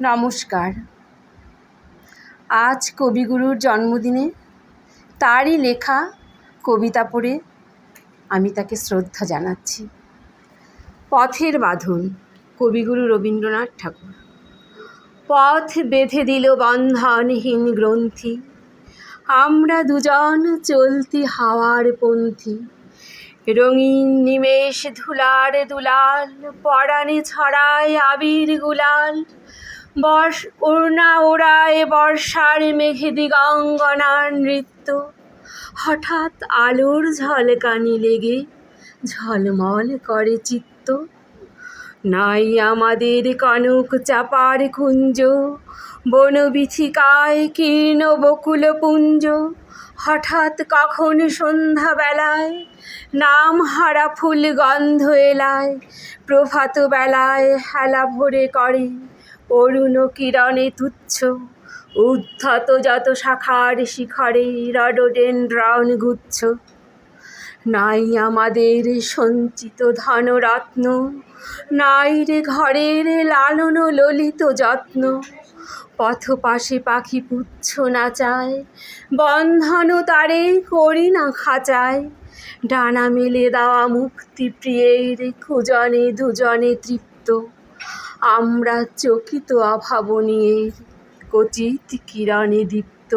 নমস্কার। আজ কবিগুরুর জন্মদিনে তারই লেখা কবিতা পড়ে আমি তাকে শ্রদ্ধা জানাচ্ছি। পথের বাঁধন কবিগুরু রবীন্দ্রনাথ ঠাকুর। পথ বেঁধে দিল বন্ধনহীন গ্রন্থি। আমরা দুজন চলতি হাওয়ার পন্থী। রঙিন নিমেষ ধুলার দুলাল, পরাণে ছড়ায় আবির গুলাল। বর্ষ ওড়না ওড়ায় বর্ষার মেঘে দিগঙ্গনার নৃত্য। হঠাৎ আলোর ঝলকানি লেগে ঝলমল করে চিত্ত। নাই আমাদের কনক চাপার কুঞ্জ বনবিথিকায় কীর্ণ বকুল পুঞ্জ। হঠাৎ কখন সন্ধ্যাবেলায় নাম হারা ফুল গন্ধ এলায় প্রভাত বেলায় হেলা ভরে করে। অরুণ কিরণে তুচ্ছ। উদ্ধত যত শাখার শিখরে রডোডেনড্রন গুচ্ছ। নাই আমাদের সঞ্চিত ধনরত্ন, নাই রে ঘরের লালন ললিত যত্ন। পথ পাশে পাখি পুচ্ছ না চায়, বন্ধন তারে করি না খাঁচায়। ডানা মেলে দেওয়া মুক্তি প্রিয়ের খুজনে দুজনে তৃপ্ত। আমরা চকিত অভাবনীয়ের কচিত কিরণে দীপ্ত।